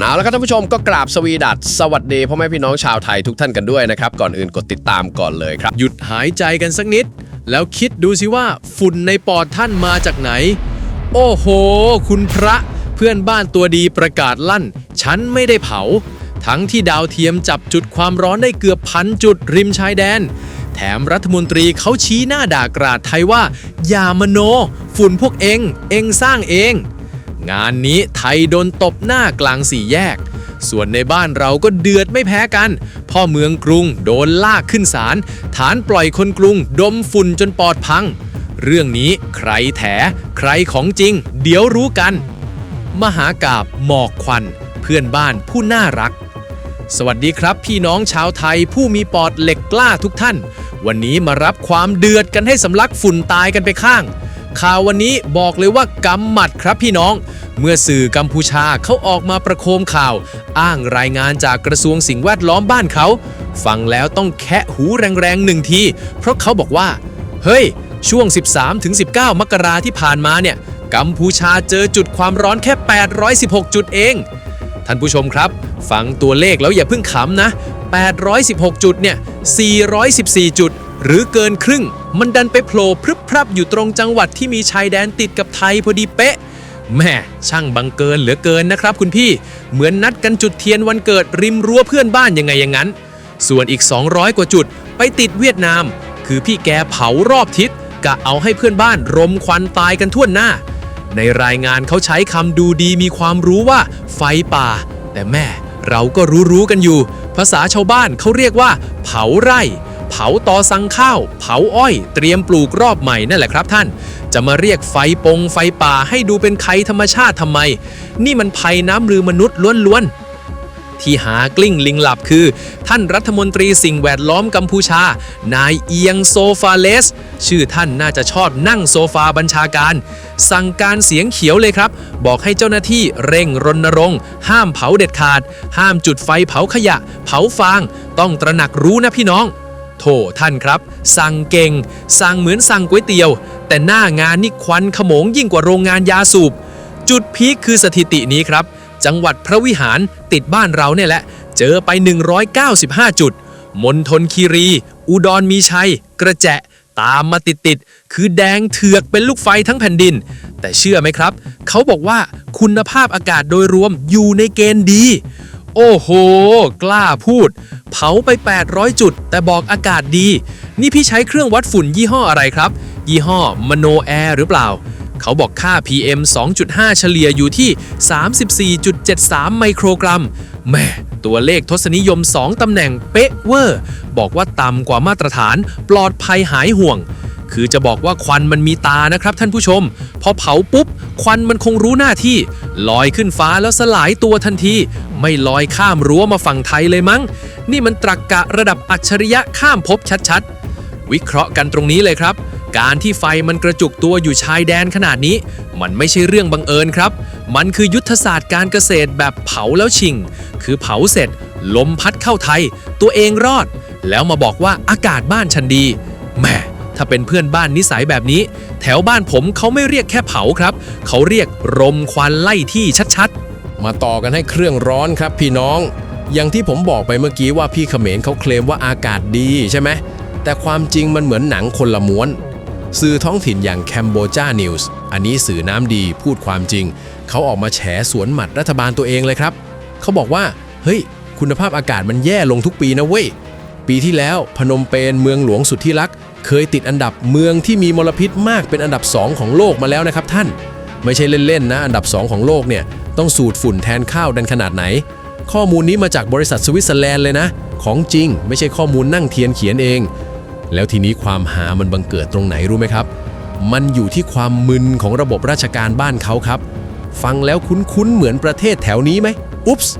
เอาละครับท่านผู้ชมก็กราบสวีดัสสวัสดีพ่อแม่พี่น้องชาวไทยทุกท่านกันด้วยนะครับ ก่อนอื่นกดติดตามก่อนเลยครับ หยุดหายใจกันสักนิด แล้วคิดดูสิว่าฝุ่นในปอดท่านมาจากไหน โอ้โห คุณพระเพื่อนบ้านตัวดีประกาศลั่น ฉันไม่ได้เผา ทั้งที่ดาวเทียมจับจุดความร้อนได้เกือบพันจุดริมชายแดน แถมรัฐมนตรีเขาชี้หน้าด่ากราดไทยว่า อย่ามโน ฝุ่นพวกเอง เองสร้างเอง งานนี้ไทยโดนตบหน้ากลางสี่แยก ส่วนในบ้านเราก็เดือดไม่แพ้กัน พ่อเมืองกรุงโดนลากขึ้นศาลฐานปล่อยคนกรุง ดมฝุ่นจนปอดพัง เรื่องนี้ใครแถ ใครของจริง เดี๋ยวรู้กัน มหากาบหมอกควัน เพื่อนบ้านผู้น่ารัก สวัสดีครับ พี่น้องชาวไทยผู้มีปอดเหล็กกล้าทุกท่าน วันนี้มารับความเดือดกันให้สำลักฝุ่นตายกันไปข้าง ข่าววันนี้บอกเลยว่ากำหมัดครับพี่น้อง เมื่อสื่อกัมพูชาเขาออกมาประโคมข่าว อ้างรายงานจากกระทรวงสิ่งแวดล้อมบ้านเขาฟังแล้วต้องแคะหูแรงๆหนึ่งที เพราะเขาบอกว่า เฮ้ย ช่วง 13-19 มกราที่ผ่านมาเนี่ยกัมพูชาเจอจุดความร้อนแค่ 816 จุดเอง ท่านผู้ชมครับ ฟังตัวเลขแล้วอย่าเพิ่งขำนะ 816 จุดเนี่ย 414 จุด หรือเกินครึ่ง มันดันไปโผล่พรึบพรับอยู่ตรงจังหวัดที่มีชายแดนติดกับไทยพอดีเป๊ะแม่ช่างบังเกินเหลือเกินนะครับคุณพี่ เหมือนนัดกันจุดเทียนวันเกิดริมรั้วเพื่อนบ้านยังไงอย่างนั้น ส่วนอีก 200 กว่าจุดไปติดเวียดนาม คือพี่แกเผารอบทิศกะเอาให้เพื่อนบ้านรมควันตายกันทั่วหน้า ในรายงานเขาใช้คำดูดีมีความรู้ว่าไฟป่า แต่แม่เราก็รู้รู้ๆกันอยู่ ภาษาชาวบ้านเขาเรียกว่า เผาไร่ เผาตอสังข้าว เผาอ้อย เตรียมปลูกรอบใหม่นั่นแหละครับท่าน จะมาเรียกไฟปงไฟป่าให้ดูเป็นไขธรรมชาติทำไม นี่มันภัยน้ำลือมนุษย์ล้วนๆที่หากลิ้งลิงหลับคือ ท่านรัฐมนตรีสิ่งแวดล้อมกัมพูชา นายเอียงโซฟาเลส ชื่อท่านน่าจะชอบนั่งโซฟาบัญชาการ สั่งการเสียงเขียวเลยครับ บอกให้เจ้าหน้าที่เร่งรณรงค์ ห้ามเผาเด็ดขาด ห้ามจุดไฟเผาขยะ เผาฟาง ต้องตระหนักรู้นะพี่น้อง โถท่านครับ สั่งเก่ง สั่งเหมือนสั่งก๋วยเตี๋ยว แต่หน้างานนี่ควันขโมงยิ่งกว่าโรงงานยาสูบ จุดพีคคือสถิตินี้ครับ จังหวัดพระวิหารติดบ้านเราเนี่ยแหละ เจอไป 195 จุด มณฑลคีรี อุดรมีชัย กระแจะตามมาติดๆ คือแดงเถือกเป็นลูกไฟทั้งแผ่นดิน แต่เชื่อไหมครับ เขาบอกว่าคุณภาพอากาศโดยรวมอยู่ในเกณฑ์ดี โอ้โห กล้าพูด เผาไป 800 จุด แต่บอกอากาศดี นี่พี่ใช้เครื่องวัดฝุ่นยี่ห้ออะไรครับ ยี่ห้อมโนแอร์หรือเปล่า เขาบอกค่า PM 2.5 เฉลี่ยอยู่ที่ 34.73 ไมโครกรัมแม่ตัวเลขทศนิยม 2 ตำแหน่งเป๊ะเวอร์ บอกว่าต่ำกว่ามาตรฐาน ปลอดภัยหายห่วง คือจะบอกว่าควันมันมีตานะครับท่านผู้ชม พอเผาปุ๊บ ควันมันคงรู้หน้าที่ ลอยขึ้นฟ้าแล้วสลายตัวทันที ไม่ลอยข้ามรั้วมาฝั่งไทยเลยมั้ง นี่มันตรักกะระดับอัจฉริยะข้ามภพชัดๆ วิเคราะห์กันตรงนี้เลยครับ การที่ไฟมันกระจุกตัวอยู่ชายแดนขนาดนี้ มันไม่ใช่เรื่องบังเอิญครับ มันคือยุทธศาสตร์การเกษตรแบบเผาแล้วชิง คือเผาเสร็จ ลมพัดเข้าไทย ตัวเองรอด แล้วมาบอกว่าอากาศบ้านฉันดีแหม ถ้าเป็นเพื่อนบ้านนิสัยแบบนี้ แถวบ้านผมเขาไม่เรียกแค่เผาครับ เขาเรียกรมควันไล่ที่ชัดๆ มาต่อกันให้เครื่องร้อนครับพี่น้อง อย่างที่ผมบอกไปเมื่อกี้ว่าพี่เขมรเขาเคลมว่าอากาศดีใช่ไหมแต่ความจริงมันเหมือนหนังคนละม้วน สื่อท้องถิ่นอย่างแคมโบจานิวส์อันนี้สื่อน้ำดีพูดความจริง เขาออกมาแฉสวนหมัดรัฐบาลตัวเองเลยครับ เขาบอกว่า เฮ้ย คุณภาพอากาศมันแย่ลงทุกปีนะเว้ย ปีที่แล้วพนมเปญเมืองหลวงสุดที่รัก เคยติดอันดับเมืองที่มีมลพิษมากเป็นอันดับ 2 ของโลกมาแล้วนะครับท่าน ไม่ใช่เล่นๆนะ อันดับ 2 ของโลกเนี่ยต้องสูดฝุ่นแทนข้าวดันขนาดไหน ข้อมูลนี้มาจากบริษัทสวิตเซอร์แลนด์เลยนะ ของจริง ไม่ใช่ข้อมูลนั่งเทียนเขียนเอง แล้วทีนี้ความหามันบังเกิดตรงไหนรู้ไหมครับ มันอยู่ที่ความมึนของระบบราชการบ้านเขาครับ ฟังแล้วคุ้นๆเหมือนประเทศแถวนี้ไหมอุ๊ปส์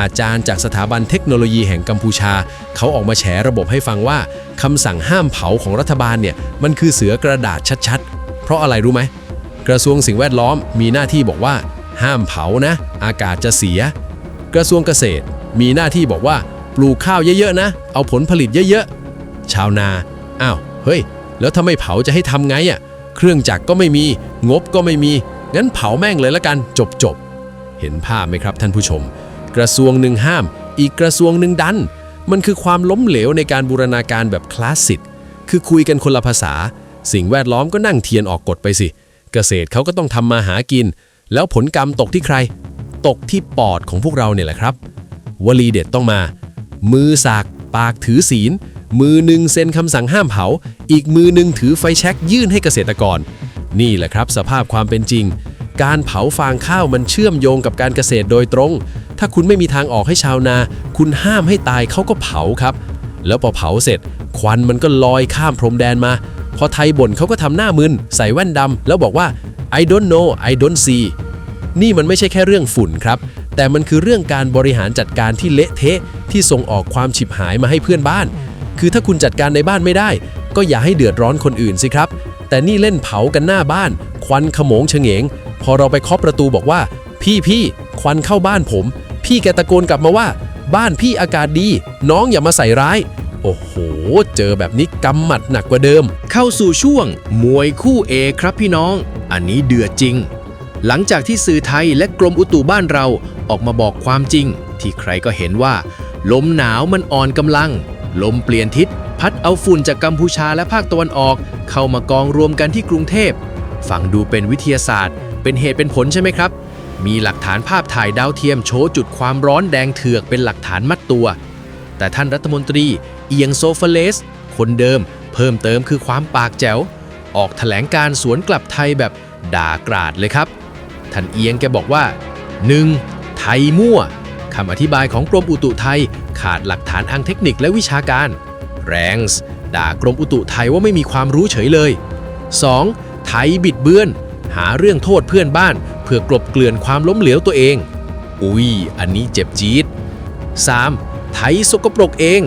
อาจารย์จากสถาบันเทคโนโลยีแห่งกัมพูชา เขาออกมาแฉระบบให้ฟังว่าคำสั่งห้ามเผาของรัฐบาลเนี่ยมันคือเสือกระดาษชัดๆ เพราะอะไรรู้ไหม กระทรวงสิ่งแวดล้อมมีหน้าที่บอกว่า ห้ามเผานะ อากาศจะเสีย กระทรวงเกษตร มีหน้าที่บอกว่า ปลูกข้าวเยอะๆนะ เอาผลผลิตเยอะๆ ชาวนาอ้าวเฮ้ย แล้วถ้าไม่เผาจะให้ทำไงอะ่ะเครื่องจักรก็ไม่มี งบก็ไม่มี งั้นเผาแม่งเลยละกันจบจบๆเห็นภาพไหมครับท่านผู้ชม กระทรวงหนึ่งห้าม อีกกระทรวงหนึ่งดัน มันคือความล้มเหลวในการบูรณาการแบบคลาสสิก คือคุยกันคนละภาษา สิ่งแวดล้อมก็นั่งเทียนออกกฎไปสิ เกษตรเขาก็ต้องทำมาหากิน แล้วผลกรรมตกที่ใคร ตกที่ปอดของพวกเราเนี่ยแหละครับ วลีเด็ดต้องมา มือสากปากถือศีล มือหนึ่งเซ็นคำสั่งห้ามเผา อีกมือหนึ่งถือไฟแช็กยื่นให้เกษตรกร นี่แหละครับ สภาพความเป็นจริง การเผาฟางข้าวมันเชื่อมโยงกับการเกษตรโดยตรง ถ้าคุณไม่มีทางออกให้ชาวนา คุณห้ามให้ตายเขาก็เผาครับ แล้วพอเผาเสร็จ ควันมันก็ลอยข้ามพรมแดนมา พอไทยบ่นเขาก็ทำหน้ามึน ใส่แว่นดำแล้วบอกว่า I don't know I don't see นี่มันไม่ใช่แค่เรื่องฝุ่นครับ แต่มันคือเรื่องการบริหารจัดการที่เละเทะ ที่ส่งออกความฉิบหายมาให้เพื่อนบ้าน คือถ้าคุณจัดการในบ้านไม่ได้ ก็อย่าให้เดือดร้อนคนอื่นสิครับ แต่นี่เล่นเผากันหน้าบ้าน ควันขโมงเฉงง พอเราไปเคาะประตูบอกว่า พี่พี่ควันเข้าบ้านผม พี่แกตะโกนกลับมาว่า บ้านพี่อากาศดี น้องอย่ามาใส่ร้าย โอ้โห เจอแบบนี้กำหมัดหนักกว่าเดิม เข้าสู่ช่วง มวยคู่เอกครับพี่น้อง อันนี้เดือดจริง หลังจากที่สื่อไทยและกรมอุตุบ้านเราออกมาบอกความจริง ที่ใครก็เห็นว่า ลมหนาวมันอ่อนกำลัง ลมเปลี่ยนทิศ พัดเอาฝุ่นจากกัมพูชาและภาคตะวันออก เข้ามากองรวมกันที่กรุงเทพฟังดูเป็นวิทยาศาสตร์ เป็นเหตุเป็นผลใช่ไหมครับ มีหลักฐานภาพถ่ายดาวเทียมโชว์จุดความร้อนแดงเถือกเป็นหลักฐานมัดตัว แต่ท่านรัฐมนตรีเอียงโซฟาเลส คนเดิม เพิ่มเติมคือความปากแจ๋ว ออกแถลงการสวนกลับไทยแบบด่ากราดเลยครับ ท่านเอียงแกบอกว่า 1. ไทยมั่วคำอธิบายของกรมอุตุไทยขาดหลักฐานทางเทคนิคและวิชาการ แรงส์ด่ากรมอุตุไทยว่าไม่มีความรู้เฉยเลย 2. ไทยบิดเบือน หาเรื่องโทษเพื่อนบ้าน เพื่อกลบเกลื่อนความล้มเหลวตัวเอง อุ้ย อันนี้เจ็บจี๊ด 3. ไทยสกปรกเอง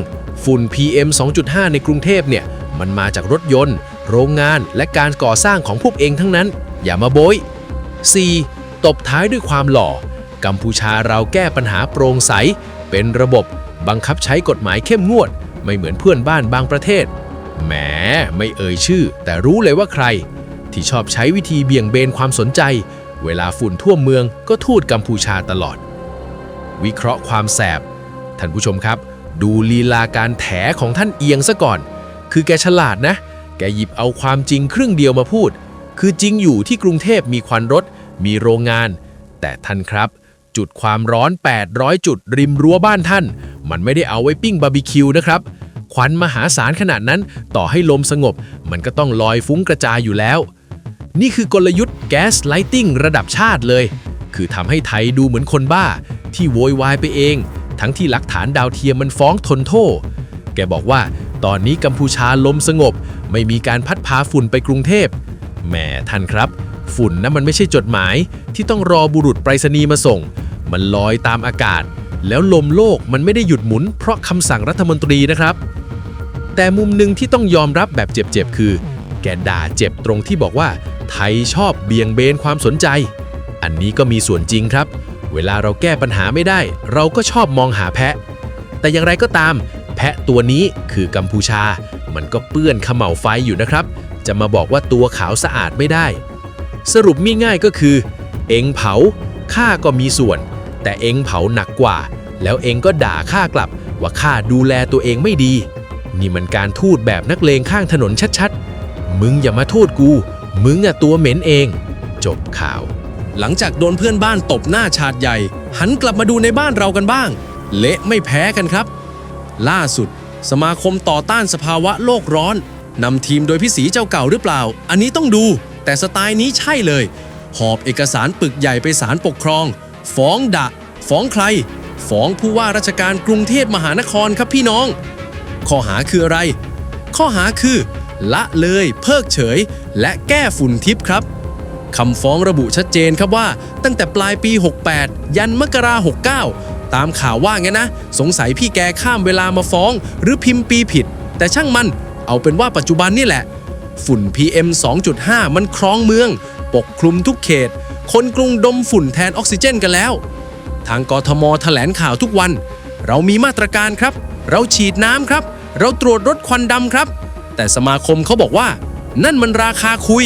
ฝุ่น PM 2.5 ในกรุงเทพเนี่ย มันมาจากรถยนต์ โรงงานและการก่อสร้างของพวกเองทั้งนั้น อย่ามาโบย 4. ตบท้ายด้วยความหล่อ กัมพูชาเราแก้ปัญหาโปร่งใส เป็นระบบบังคับใช้กฎหมายเข้มงวด ไม่เหมือนเพื่อนบ้านบางประเทศแหมไม่เอ่ยชื่อ แต่รู้เลยว่าใคร ที่ชอบใช้วิธีเบี่ยงเบนความสนใจ เวลาฝุ่นท่วมเมืองก็ทูดกัมพูชาตลอด วิเคราะห์ความแสบ ท่านผู้ชมครับ ดูลีลาการแถของท่านเอียงซะก่อน คือแกฉลาดนะ แกหยิบเอาความจริงครึ่งเดียวมาพูด คือจริงอยู่ที่กรุงเทพมีควันรถ มีโรงงาน แต่ท่านครับ จุดความร้อน 800 จุดริมรั้วบ้านท่าน มันไม่ได้เอาไว้ปิ้งบาร์บีคิวนะครับควันมหาศาลขนาดนั้น ต่อให้ลมสงบ มันก็ต้องลอยฟุ้งกระจายอยู่แล้ว นี่คือกลยุทธ์แก๊สไลติงระดับชาติเลย คือทำให้ไทยดูเหมือนคนบ้า ที่โวยวายไปเอง ทั้งที่หลักฐานดาวเทียมมันฟ้องทนโทษ แกบอกว่า ตอนนี้กัมพูชาลมสงบ ไม่มีการพัดพาฝุ่นไปกรุงเทพแหมท่านครับ ฝุ่นนะมันไม่ใช่จดหมาย ที่ต้องรอบุรุษไปรษณีย์มาส่ง มันลอยตามอากาศ แล้วลมโลกมันไม่ได้หยุดหมุน เพราะคำสั่งรัฐมนตรีนะครับ แต่มุมหนึ่งที่ต้องยอมรับแบบเจ็บๆคือ แกด่าเจ็บตรงที่บอกว่า ไทยชอบเบี่ยงเบนความสนใจ อันนี้ก็มีส่วนจริงครับ เวลาเราแก้ปัญหาไม่ได้ เราก็ชอบมองหาแพะ แต่อย่างไรก็ตาม แพะตัวนี้คือกัมพูชา มันก็เปื้อนขม่าวไฟอยู่นะครับ จะมาบอกว่าตัวขาวสะอาดไม่ได้ สรุปมีง่ายก็คือ เองเผาข้าก็มีส่วน แต่เองเผาหนักกว่า แล้วเองก็ด่าข้ากลับว่าข้าดูแลตัวเองไม่ดี นี่มันการทูดแบบนักเลงข้างถนนชัดๆ มึงอย่ามาโทษกู มึงอะตัวเหม็นเอง จบข่าว หลังจากโดนเพื่อนบ้านตบหน้าชาดใหญ่ หันกลับมาดูในบ้านเรากันบ้าง เละไม่แพ้กันครับ ล่าสุด สมาคมต่อต้านสภาวะโลกร้อนนำทีมโดยพี่สีเจ้าเก่าหรือเปล่า อันนี้ต้องดู แต่สไตล์นี้ใช่เลย หอบเอกสารปึกใหญ่ไปศาลปกครอง ฟ้องดะ ฟ้องใคร ฟ้องผู้ว่าราชการกรุงเทพมหานครครับพี่น้อง ข้อหาคืออะไร ข้อหาคือ ละเลย เพิกเฉย และแก้ฝุ่นทิพย์ครับคำฟ้องระบุชัดเจนครับว่า ตั้งแต่ปลายปี 68 ยันมกรา69 ตามข่าวว่าไงนะ สงสัยพี่แกข้ามเวลามาฟ้อง หรือพิมพ์ปีผิด แต่ช่างมันเอาเป็นว่าปัจจุบันนี่แหละ ฝุ่น PM 2.5 มันครองเมือง ปกคลุมทุกเขต คนกรุงดมฝุ่นแทนออกซิเจนกันแล้ว ทางกทมแถลงข่าวทุกวัน เรามีมาตรการครับ เราฉีดน้ำครับ เราตรวจรถควันดำครับ แต่สมาคมเขาบอกว่า นั่นมันราคาคุย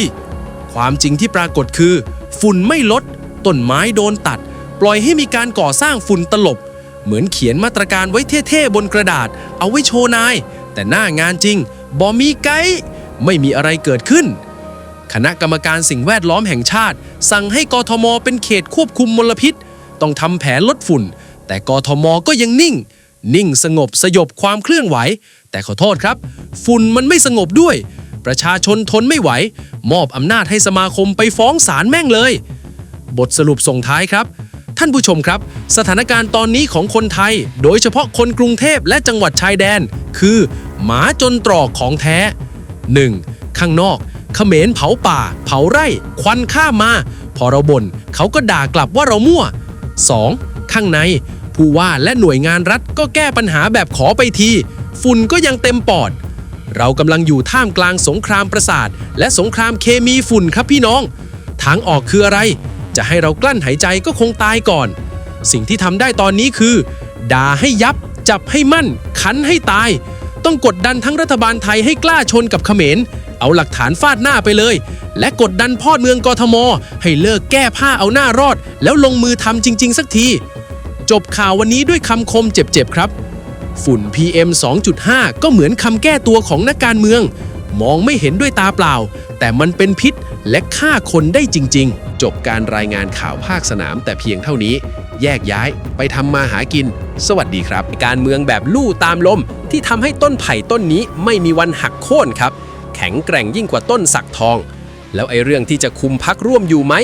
ความจริงที่ปรากฏคือ ฝุ่นไม่ลด ต้นไม้โดนตัด ปล่อยให้มีการก่อสร้างฝุ่นตลบ เหมือนเขียนมาตรการไว้เท่ๆบนกระดาษ เอาไว้โชว์นาย แต่หน้างานจริงบอมีไกด์ไม่มีอะไรเกิดขึ้น คณะกรรมการสิ่งแวดล้อมแห่งชาติ สั่งให้กทมเป็นเขตควบคุมมลพิษ ต้องทำแผนลดฝุ่น แต่กทมก็ยังนิ่ง นิ่งสงบสยบความเคลื่อนไหว แต่ขอโทษครับ ฝุ่นมันไม่สงบด้วย ประชาชนทนไม่ไหว มอบอำนาจให้สมาคมไปฟ้องศาลแม่งเลย บทสรุปส่งท้ายครับ ท่านผู้ชมครับ สถานการณ์ตอนนี้ของคนไทย โดยเฉพาะคนกรุงเทพและจังหวัดชายแดน คือ หมาจนตรอกของแท้ 1. ข้างนอกเขมรเผาป่า เผาไร่ ควันข้ามา พอเราบ่นเขาก็ด่ากลับว่าเรามั่ว 2. ข้างใน ผู้ว่าและหน่วยงานรัฐก็แก้ปัญหาแบบขอไปที ฝุ่นก็ยังเต็มปอด เรากำลังอยู่ท่ามกลางสงครามประสาท และสงครามเคมีฝุ่นครับพี่น้อง ทางออกคืออะไร จะให้เรากลั้นหายใจก็คงตายก่อน สิ่งที่ทำได้ตอนนี้คือ ด่าให้ยับ จับให้มั่นขันให้ตาย ต้องกดดันทั้งรัฐบาลไทยให้กล้าชนกับเขมรเอาหลักฐานฟาดหน้าไปเลย และกดดันพ่อเมืองกทม ให้เลิกแก้ผ้าเอาหน้ารอด แล้วลงมือทำจริง ๆ สักที จบข่าววันนี้ด้วยคำคมเจ็บๆครับ ฝุ่น PM 2.5 ก็เหมือนคำแก้ตัวของนักการเมือง มองไม่เห็นด้วยตาเปล่า แต่มันเป็นพิษและฆ่าคนได้จริง ๆ จบการรายงานข่าวภาคสนามแต่เพียงเท่านี้ แยกย้ายไปทำมาหากิน สวัสดีครับ การเมืองแบบลู่ตามลม ที่ทำให้ต้นไผ่ต้นนี้ไม่มีวันหักโค่นครับ แข็งแกร่งยิ่งกว่าต้นสักทอง แล้วไอ้เรื่องที่จะคุมพักร่วมอยู่ไหม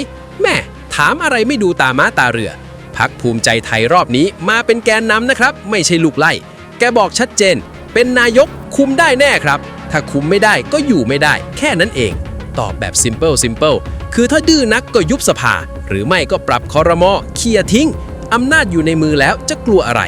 แม่ถามอะไรไม่ดูตาม้าตาเรือ พักภูมิใจไทยรอบนี้มาเป็นแกนนำนะครับ ไม่ใช่ลูกไล่ แกบอกชัดเจน เป็นนายกคุมได้แน่ครับ ถ้าคุมไม่ได้ก็อยู่ไม่ได้ แค่นั้นเอง ตอบแบบ simple simple คือถ้าดื้อนักก็ยุบสภา หรือไม่ก็ปรับคอรมอเคลียร์ทิ้งอำนาจอยู่ในมือแล้วจะกลัวอะไร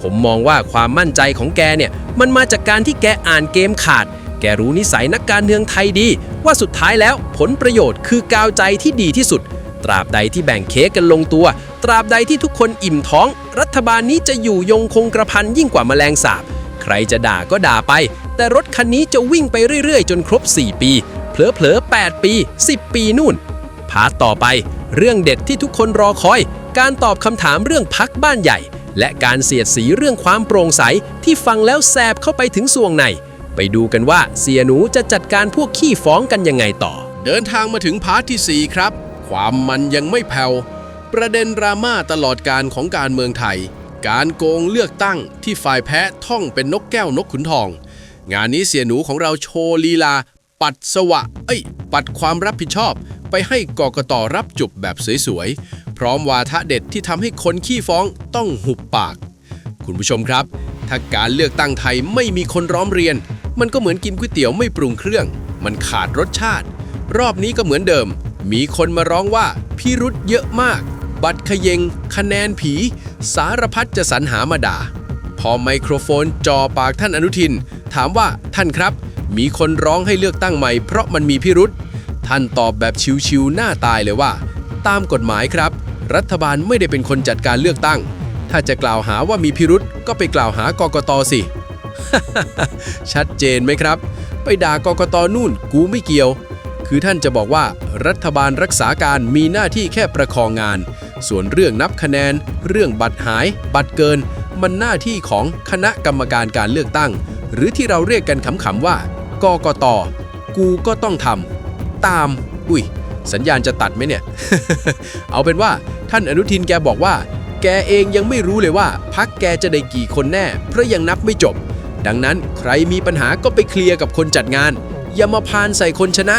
ผมมองว่าความมั่นใจของแกเนี่ย มันมาจากการที่แกอ่านเกมขาด แกรู้นิสัยนักการเมืองไทยดี ว่าสุดท้ายแล้วผลประโยชน์คือกาวใจที่ดีที่สุด ตราบใดที่แบ่งเค้กกันลงตัว ตราบใดที่ทุกคนอิ่มท้อง รัฐบาลนี้จะอยู่ยงคงกระพันยิ่งกว่าแมลงสาบ ใครจะด่าก็ด่าไป แต่รถคันนี้จะวิ่งไปเรื่อยๆ จนครบ 4 ปี เผลอๆ 8 ปี 10 ปีนู่น พาร์ทต่อไป เรื่องเด็ดที่ทุกคนรอคอย การตอบคำถามเรื่องพักบ้านใหญ่ และการเสียดสีเรื่องความโปร่งใสที่ฟังแล้วแสบเข้าไปถึงสวงในไปดูกันว่าเสียหนูจะจัดการพวกขี้ฟ้องกันยังไงต่อ เดินทางมาถึงพาร์ทที่ 4 ครับ ความมันยังไม่แผ่วประเด็นดราม่าตลอดการของการเมืองไทย การโกงเลือกตั้งที่ฝ่ายแพ้ท่องเป็นนกแก้วนกขุนทอง งานนี้เสียหนูของเราโชว์ลีลา ปัดสวะ เอ้ย ปัดความรับผิดชอบ ไปให้กกตรับจุบแบบสวยๆ พร้อมวาทะเด็ดที่ทำให้คนขี้ฟ้องต้องหุบปาก คุณผู้ชมครับ ถ้าการเลือกตั้งไทยไม่มีคนร้องเรียน มันก็เหมือนกินก๋วยเตี๋ยวไม่ปรุงเครื่อง มันขาดรสชาติ รอบนี้ก็เหมือนเดิม มีคนมาร้องว่าพิรุษเยอะมาก บัตรขยง คะแนนผี สารพัดจะสรรหามาด่า พอไมโครโฟนจ่อปากท่านอนุทิน ถามว่าท่านครับ มีคนร้องให้เลือกตั้งใหม่เพราะมันมีพิรุษท่านตอบแบบชิวๆหน้าตายเลยว่า ตามกฎหมายครับ รัฐบาลไม่ได้เป็นคนจัดการเลือกตั้ง ถ้าจะกล่าวหาว่ามีพิรุษก็ไปกล่าวหากกตสิ ชัดเจนไหมครับ ไปด่ากกตนู่นกูไม่เกี่ยว คือท่านจะบอกว่ารัฐบาลรักษาการมีหน้าที่แค่ประคองงาน ส่วนเรื่องนับคะแนน เรื่องบัตรหาย บัตรเกิน มันหน้าที่ของคณะกรรมการการเลือกตั้ง หรือที่เราเรียกกันขำๆว่ากกตกูก็ต้องทำตาม อุ้ย สัญญาณจะตัดไหมเนี่ย เอาเป็นว่าท่านอนุทินแกบอกว่า แกเองยังไม่รู้เลยว่าพักแกจะได้กี่คนแน่ เพราะยังนับไม่จบ ดังนั้นใครมีปัญหาก็ไปเคลียร์กับคนจัดงาน อย่ามาพานใส่คนชนะ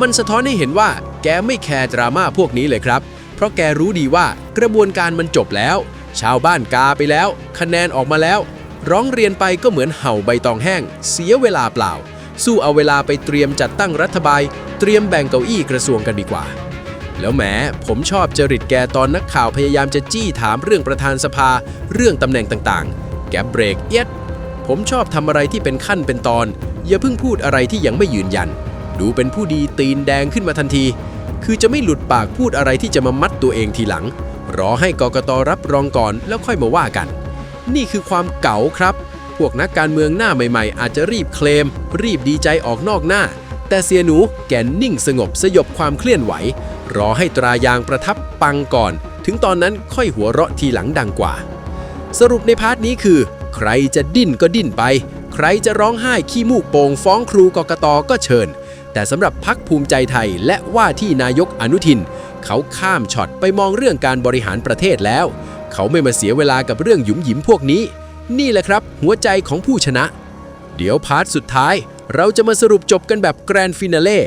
มันสะท้อนให้เห็นว่าแกไม่แคร์ดราม่าพวกนี้เลยครับ เพราะแกรู้ดีว่ากระบวนการมันจบแล้ว ชาวบ้านกาไปแล้ว คะแนนออกมาแล้ว ร้องเรียนไปก็เหมือนเห่าใบตองแห้ง เสียเวลาเปล่า สู้เอาเวลาไปเตรียมจัดตั้งรัฐบาลเตรียมแบ่งเก้าอี้กระทรวงกันดีกว่า แล้วแหมผมชอบจริตแกตอนนักข่าวพยายามจะจี้ถามเรื่องประธานสภา เรื่องตำแหน่งต่างๆ แกเบรกเอียดผมชอบทำอะไรที่เป็นขั้นเป็นตอน อย่าเพิ่งพูดอะไรที่ยังไม่ยืนยัน ดูเป็นผู้ดีตีนแดงขึ้นมาทันที คือจะไม่หลุดปากพูดอะไรที่จะมามัดตัวเองทีหลัง รอให้กกตรับรองก่อนแล้วค่อยมาว่ากัน นี่คือความเก๋าครับ พวกนักการเมืองหน้าใหม่ๆ อาจจะรีบเคลม รีบดีใจออกนอกหน้า แต่เสียหนูแกนิ่งสงบสยบความเคลื่อนไหว รอให้ตรายางประทับปังก่อน ถึงตอนนั้นค่อยหัวเราะทีหลังดังกว่า สรุปในพาร์ทนี้คือ ใครจะดิ้นก็ดิ้นไปใครจะร้องไห้ขี้มูกโป่งฟ้องครูกกตก็เชิญ แต่สำหรับพักภูมิใจไทยและว่าที่นายกอนุทิน เขาข้ามช็อตไปมองเรื่องการบริหารประเทศแล้ว เขาไม่มาเสียเวลากับเรื่องหยุมหยิมพวกนี้ นี่แหละครับ หัวใจของผู้ชนะ เดี๋ยวพาร์ทสุดท้าย เราจะมาสรุปจบกันแบบแกรนด์ฟินาเล่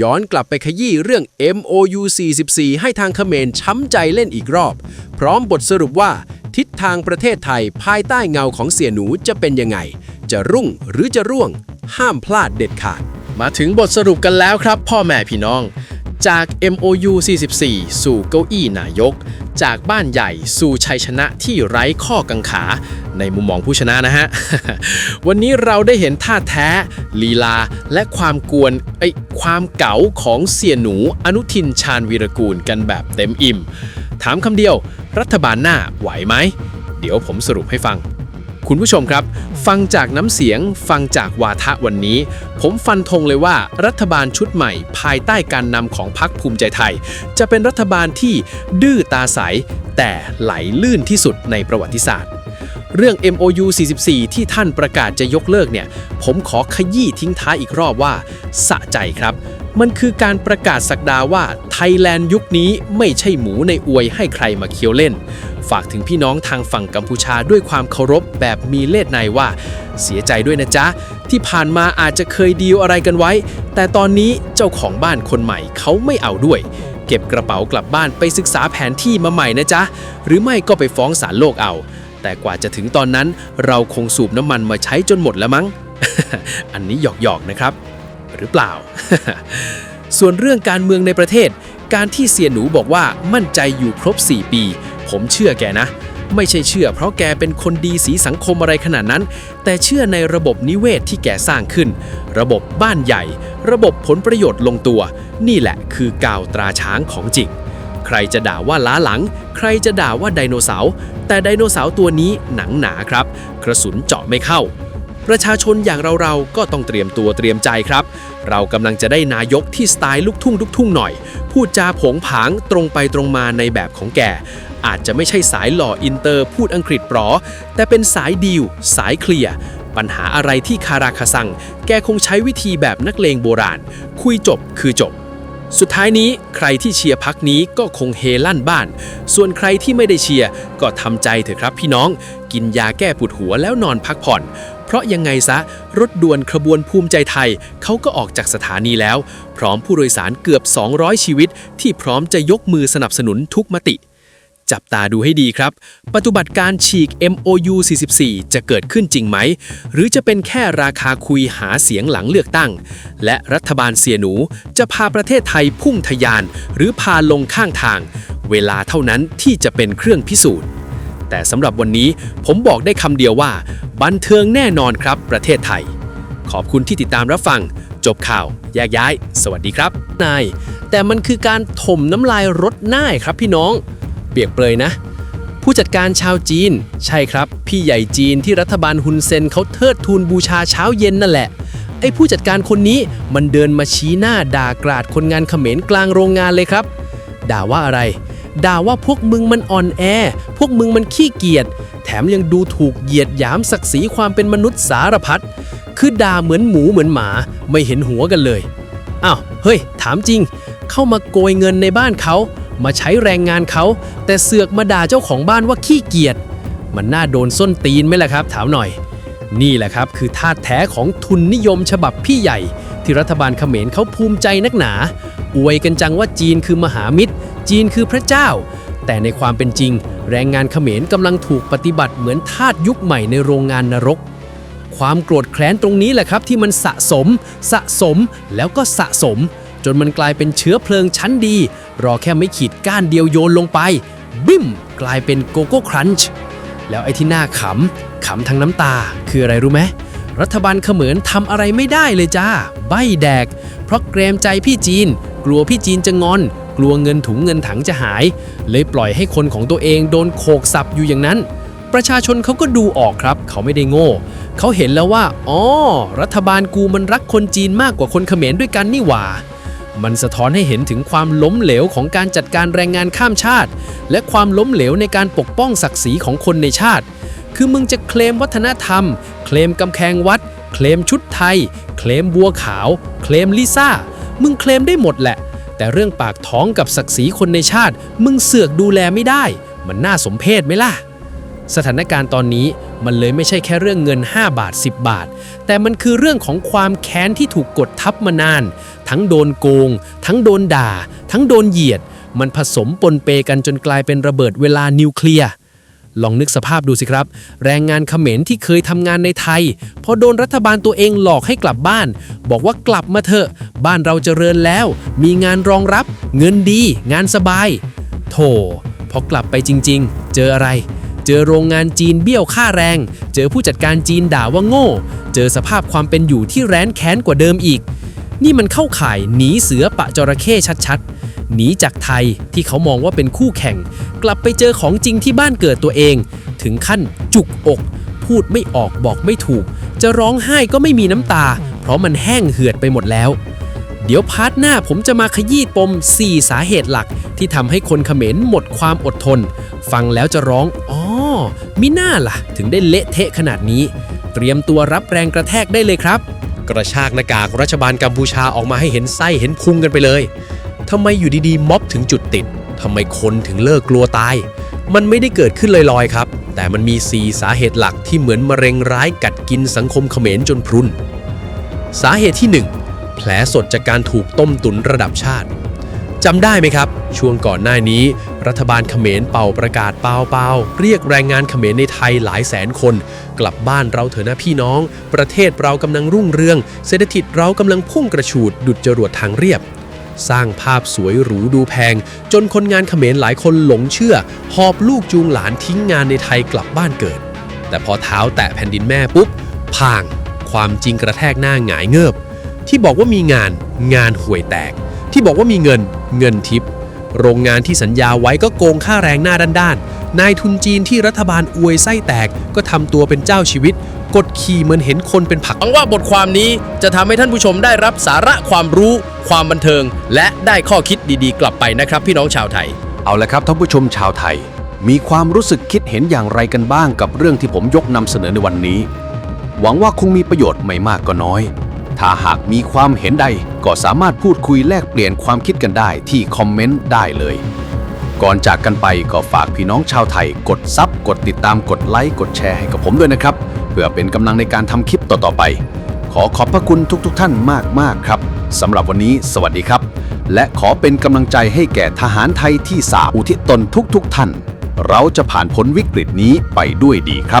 ย้อนกลับไปขยี้เรื่อง MOU 44 ให้ทางเขมรช้ำใจเล่นอีกรอบ พร้อมบทสรุปว่า ทิศทางประเทศไทยภายใต้เงาของเสียหนูจะเป็นยังไง จะรุ่งหรือจะร่วง ห้ามพลาดเด็ดขาด มาถึงบทสรุปกันแล้วครับ พ่อแม่พี่น้อง จาก MOU 44 สู่เก้าอี้นายก จากบ้านใหญ่สู่ชัยชนะที่ไร้ข้อกังขา ในมุมมองผู้ชนะนะฮะ วันนี้เราได้เห็นท่าแท้ ลีลา และความกวนไอความเก๋าของเสียหนูอนุทินชาญวีรกูลกันแบบเต็มอิ่ม ถามคำเดียว รัฐบาลหน้าไหวไหม เดี๋ยวผมสรุปให้ฟัง คุณผู้ชมครับ ฟังจากน้ำเสียง ฟังจากวาทะวันนี้ ผมฟันธงเลยว่ารัฐบาลชุดใหม่ ภายใต้การนำของพรรคภูมิใจไทย จะเป็นรัฐบาลที่ดื้อตาใส แต่ไหลลื่นที่สุดในประวัติศาสตร์ เรื่อง MOU 44 ที่ท่านประกาศจะยกเลิกเนี่ย ผมขอขยี้ทิ้งท้ายอีกรอบว่า สะใจครับ มันคือการประกาศสักดาว่าไทยแลนด์ยุคนี้ไม่ใช่หมูในอวยให้ใครมาเคี้ยวเล่น ฝากถึงพี่น้องทางฝั่งกัมพูชาด้วยความเคารพแบบมีเล่ห์ในว่า เสียใจด้วยนะจ๊ะ ที่ผ่านมาอาจจะเคยดีลอะไรกันไว้ แต่ตอนนี้เจ้าของบ้านคนใหม่เขาไม่เอาด้วย เก็บกระเป๋ากลับบ้านไปศึกษาแผนที่มาใหม่นะจ๊ะ หรือไม่ก็ไปฟ้องศาลโลกเอา แต่กว่าจะถึงตอนนั้น เราคงสูบน้ำมันมาใช้จนหมดแล้วมั้ง อันนี้หยอกๆนะครับ หรือเปล่า ส่วนเรื่องการเมืองในประเทศ การที่เสียหนูบอกว่ามั่นใจอยู่ครบ 4 ปี ผมเชื่อแกนะ ไม่ใช่เชื่อ เพราะแกเป็นคนดีสีสังคมอะไรขนาดนั้น แต่เชื่อในระบบนิเวศที่แกสร้างขึ้น ระบบบ้านใหญ่ ระบบผลประโยชน์ลงตัว นี่แหละคือกาวตราช้างของจริงใครจะด่าว่าล้าหลัง ใครจะด่าว่าไดโนเสาร์ แต่ไดโนเสาร์ตัวนี้หนังหนาครับ กระสุนเจาะไม่เข้า ประชาชนอย่างเราๆ ก็ต้องเตรียมตัวเตรียมใจครับ เรากำลังจะได้นายกที่สไตล์ลูกทุ่งลูกทุ่งหน่อย พูดจาผงผางตรงไปตรงมาในแบบของแก อาจจะไม่ใช่สายหล่ออินเตอร์พูดอังกฤษปลอ แต่เป็นสายดีล สายเคลียร์ปัญหาอะไรที่คาราคาซัง แกคงใช้วิธีแบบนักเลงโบราณ คุยจบคือจบสุดท้ายนี้ใครที่เชียร์พักนี้ก็คงเฮลั่นบ้าน ส่วนใครที่ไม่ได้เชียร์ก็ทำใจเถอะครับพี่น้อง กินยาแก้ปวดหัวแล้วนอนพักผ่อน ราะยังไงซะ รถด่วนขบวนภูมิใจไทย เขาก็ออกจากสถานีแล้ว พร้อมผู้โดยสารเกือบ 200 ชีวิต ที่พร้อมจะยกมือสนับสนุนทุกมติ จับตาดูให้ดีครับ ปฏิบัติการฉีก MOU 44 จะเกิดขึ้นจริงไหม หรือจะเป็นแค่ราคาคุยหาเสียงหลังเลือกตั้ง และรัฐบาลเสียหนูจะพาประเทศไทยพุ่งทะยาน หรือพาลงข้างทาง เวลาเท่านั้นที่จะเป็นเครื่องพิสูจน์ แต่สำหรับวันนี้ผมบอกได้คำเดียวว่า บันเทิงแน่นอนครับประเทศไทย ขอบคุณที่ติดตามรับฟัง จบข่าว แยกย้าย สวัสดีครับ นาย แต่มันคือการถมน้ำลายรถหน้าครับพี่น้อง เปียบเปรยนะ ผู้จัดการชาวจีน ใช่ครับ พี่ใหญ่จีนที่รัฐบาลฮุนเซนเขาเทิดทูนบูชาเช้าเย็นนั่นแหละไอ้ผู้จัดการคนนี้มันเดินมาชี้หน้าด่ากราดคนงานเขมรกลางโรงงานเลยครับ ด่าว่าอะไร ด่าว่าพวกมึงมันอ่อนแอ พวกมึงมันขี้เกียจ แถมยังดูถูกเหยียดหยามศักดิ์ศรีความเป็นมนุษย์สารพัด คือด่าเหมือนหมูเหมือนหมา ไม่เห็นหัวกันเลย อ้าว เฮ้ย ถามจริง เข้ามาโกยเงินในบ้านเขา มาใช้แรงงานเขา แต่เสือกมาด่าเจ้าของบ้านว่าขี้เกียจ มันน่าโดนส้นตีนไหมล่ะครับ ถามหน่อย นี่แหละครับคือท่าแท้ของทุนนิยมฉบับพี่ใหญ่ที่รัฐบาลเขมรเขาภูมิใจนักหนา อวยกันจังว่าจีนคือมหามิตร จีนคือพระเจ้า แต่ในความเป็นจริง แรงงานเขมรกำลังถูกปฏิบัติเหมือนทาสยุคใหม่ในโรงงานนรก ความโกรธแค้นตรงนี้แหละครับที่มันสะสม สะสมแล้วก็สะสม จนมันกลายเป็นเชื้อเพลิงชั้นดี รอแค่ไม่ขีดก้านเดียวโยนลงไป บิมกลายเป็นโกโก้ครันช์แล้วไอ้ที่น่าขำขำทั้งน้ำตา คืออะไรรู้ไหมรัฐบาลเขมรทำอะไรไม่ได้เลยจ้า ใบแดก เพราะเกรงใจพี่จีน กลัวพี่จีนจะงอน กลัวเงินถุงเงินถังจะหาย เลยปล่อยให้คนของตัวเองโดนโขกสับอยู่อย่างนั้น ประชาชนเขาก็ดูออกครับ เขาไม่ได้โง่ เขาเห็นแล้วว่า อ๋อ รัฐบาลกูมันรักคนจีนมากกว่าคนเขมรด้วยกันนี่หว่ามันสะท้อนให้เห็นถึงความล้มเหลวของการจัดการแรงงานข้ามชาติ และความล้มเหลวในการปกป้องศักดิ์ศรีของคนในชาติ คือมึงจะเคลมวัฒนธรรม เคลมกำแพงวัด เคลมชุดไทย เคลมบัวขาว เคลมลิซ่า มึงเคลมได้หมดแหละ แต่เรื่องปากท้องกับศักดิ์ศรีคนในชาติ มึงเสือกดูแลไม่ได้ มันน่าสมเพชไหมล่ะ สถานการณ์ตอนนี้มันเลยไม่ใช่แค่เรื่องเงิน 5 บาท 10 บาท แต่มันคือเรื่องของความแค้นที่ถูกกดทับมานาน ทั้งโดนโกง ทั้งโดนด่า ทั้งโดนเหยียด มันผสมปนเปกันจนกลายเป็นระเบิดเวลานิวเคลียร์ ลองนึกสภาพดูสิครับ แรงงานเขมรที่เคยทำงานในไทย พอโดนรัฐบาลตัวเองหลอกให้กลับบ้าน บอกว่ากลับมาเถอะ บ้านเราเจริญแล้ว มีงานรองรับ เงินดี งานสบาย โถพอกลับไปจริง ๆ เจออะไร เจอโรงงานจีนเบี้ยวค่าแรง เจอผู้จัดการจีนด่าว่าโง่ เจอสภาพความเป็นอยู่ที่แร้นแค้นกว่าเดิมอีก นี่มันเข้าข่ายหนีเสือปะจระเข้ชัดๆ หนีจากไทยที่เขามองว่าเป็นคู่แข่ง กลับไปเจอของจริงที่บ้านเกิดตัวเอง ถึงขั้นจุกอก พูดไม่ออกบอกไม่ถูก จะร้องไห้ก็ไม่มีน้ำตา เพราะมันแห้งเหือดไปหมดแล้ว เดี๋ยวพาร์ทหน้าผมจะมาขยี้ปม 4 สาเหตุหลัก ที่ทำให้คนเขมรหมดความอดทน ฟังแล้วจะร้องอ๋อมิน่าล่ะ ถึงได้เละเทะขนาดนี้ เตรียมตัวรับแรงกระแทกได้เลยครับ กระชากหน้ากากรัฐบาลกัมพูชาออกมาให้เห็นไส้เห็นพุงกันไปเลย ทำไมอยู่ดีๆ ม็อบถึงจุดติดทำไมคนถึงเลิกกลัวตาย มันไม่ได้เกิดขึ้นลอยๆครับ แต่มันมี 4 สาเหตุหลักที่เหมือนมะเร็งร้ายกัดกินสังคมเขมรจนพรุน สาเหตุที่ 1 แผลสดจากการถูกต้มตุนระดับชาติจำได้ไหมครับ ช่วงก่อนหน้านี้ รัฐบาลเขมรเป่าประกาศเปล่าเปล่าเรียกแรงงานเขมรในไทยหลายแสนคน กลับบ้านเราเถอะนะพี่น้อง ประเทศเรากำลังรุ่งเรือง เศรษฐกิจเรากำลังพุ่งกระฉูดดุดจรวดทางเรียบ สร้างภาพสวยหรูดูแพง จนคนงานเขมรหลายคนหลงเชื่อ หอบลูกจูงหลานทิ้งงานในไทยกลับบ้านเกิด แต่พอเท้าแตะแผ่นดินแม่ปุ๊บพาง ความจริงกระแทกหน้าหงายเงิบที่บอกว่ามีงานงานห่วยแตก ที่บอกว่ามีเงินเงินทิป โรงงานที่สัญญาไว้ก็โกงค่าแรงหน้าด้านๆนายทุนจีนที่รัฐบาลอวยไส้แตกก็ทำตัวเป็นเจ้าชีวิต กดขี่เหมือนเห็นคนเป็นผักหวังว่าบทความนี้จะทำให้ท่านผู้ชมได้รับสาระความรู้ ความบันเทิง และได้ข้อคิดดีๆ กลับไปนะครับ พี่น้องชาวไทย เอาละครับท่านผู้ชมชาวไทย มีความรู้สึกคิดเห็นอย่างไรกันบ้างกับเรื่องที่ผมยกนำเสนอในวันนี้ หวังว่าคงมีประโยชน์ไม่มากก็น้อย ถ้าหากมีความเห็นใดก็สามารถพูดคุยแลกเปลี่ยนความคิดกันได้ที่คอมเมนต์ได้เลย ก่อนจากกันไปก็ฝากพี่น้องชาวไทย กดซับกดติดตามกดไลค์กดแชร์ให้กับผมด้วยนะครับ เพื่อเป็นกำลังในการทำคลิปต่อๆไป ขอขอบพระคุณทุกๆทท่านมากๆครับสำหรับวันนี้สวัสดีครับ และขอเป็นกำลังใจให้แก่ทหารไทยที่สาอุทิศตนทุกๆทท่าน เราจะผ่านพ้นวิกฤตนี้ไปด้วยดีครับ